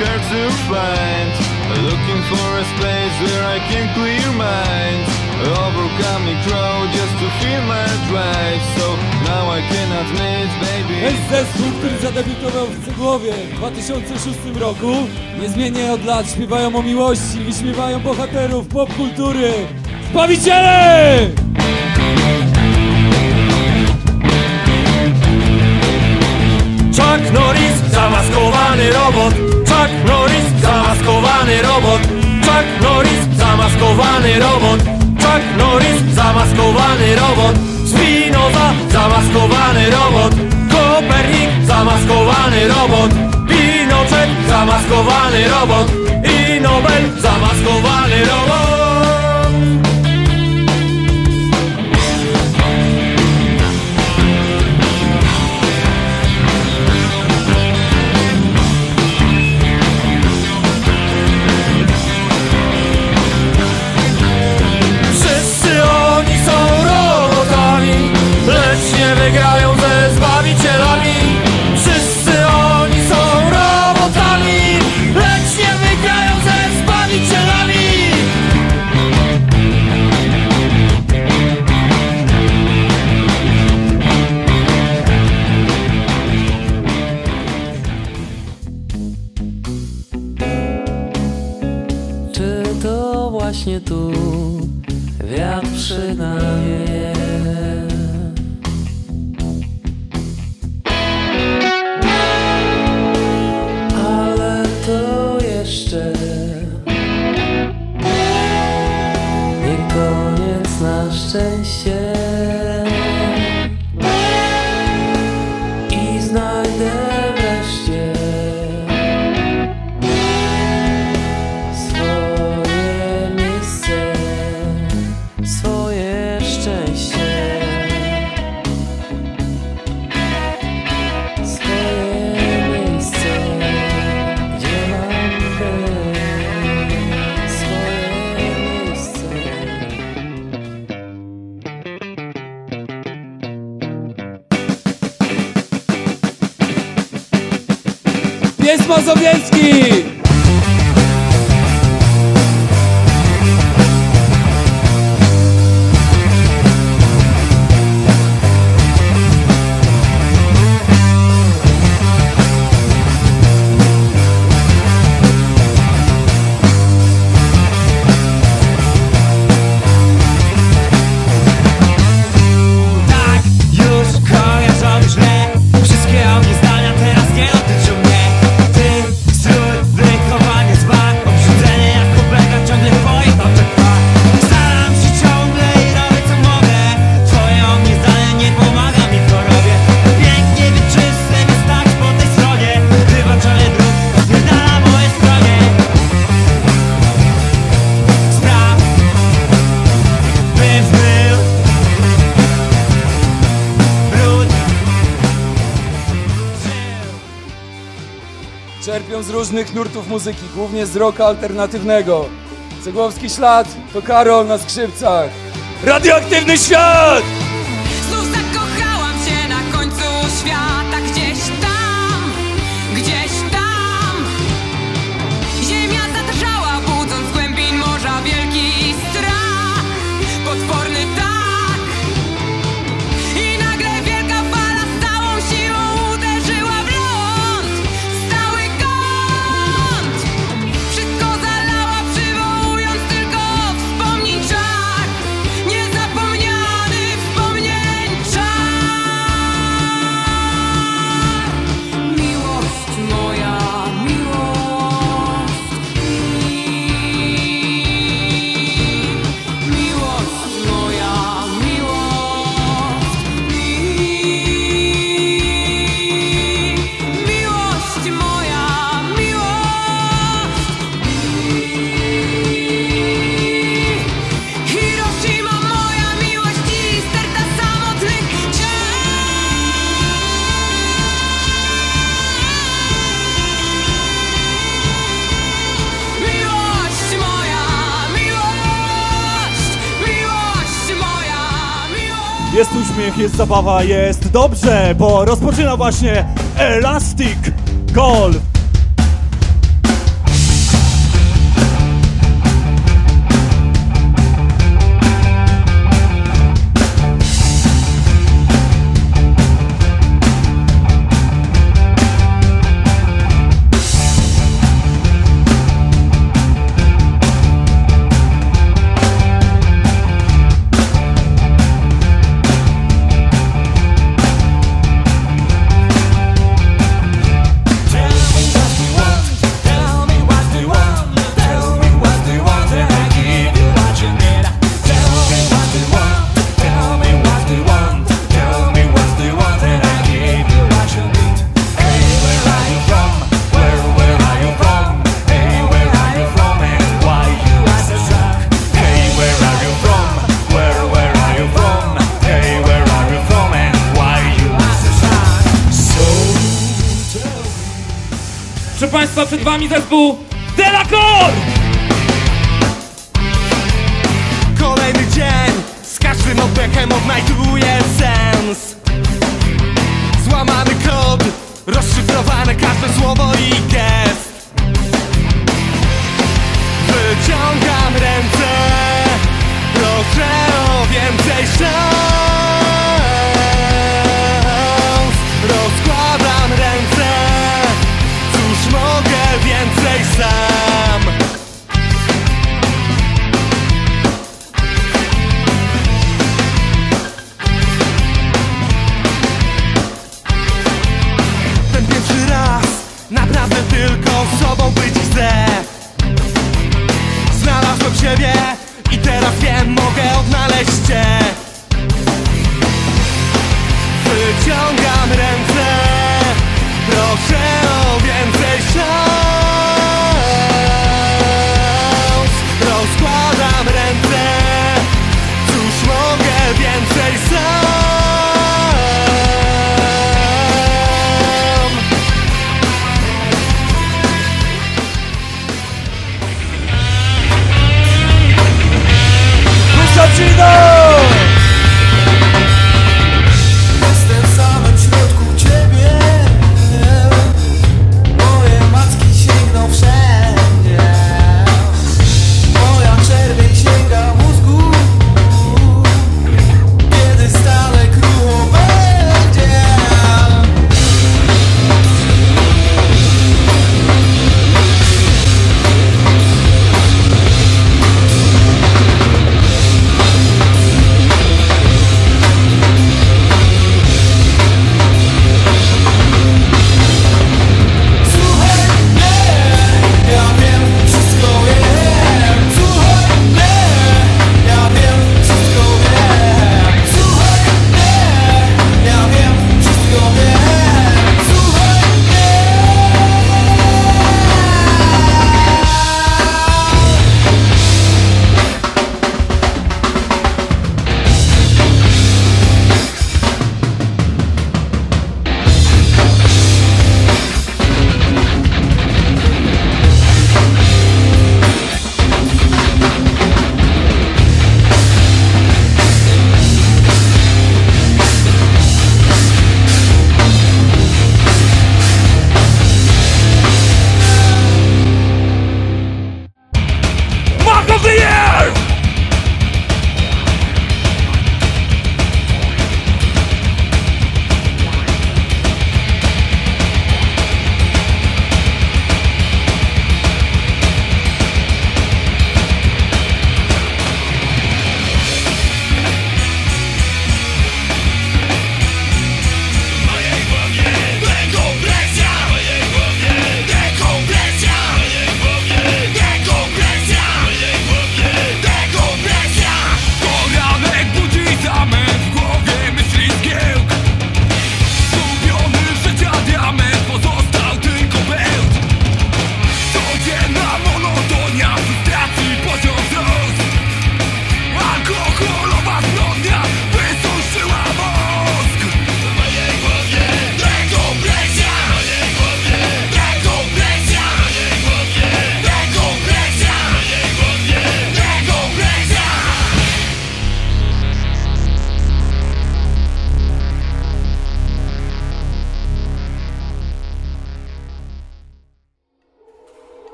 hard to find Looking for a space where I can clear mind Overcoming crowd just to feel my drive So now I cannot miss baby Jest zespół, który zadebiutował w Cegłowie w 2006 roku. Niezmiennie od lat śpiewają o miłości, wyśmiewają bohaterów popkultury. Zbawiciele! Chuck Norris, zamaskowany robot Chuck Norris, zamaskowany robot. Chuck Norris, zamaskowany robot. Chuck Norris, zamaskowany robot. Spinoza, zamaskowany robot. Kopernik, zamaskowany robot. Pinochet, zamaskowany robot. I Nobel, zamaskowany robot Sowiecki! Z różnych nurtów muzyki, głównie z rocka alternatywnego. Cegłowski ślad to Karol na skrzypcach. Radioaktywny świat! Jest uśmiech, jest zabawa, jest dobrze, bo rozpoczyna właśnie Elastic Golf. Państwa, przed Wami zespół Delacor! Kolejny dzień, z każdym oddechem odnajduję sens Złamany kod, rozszyfrowane karty 知道。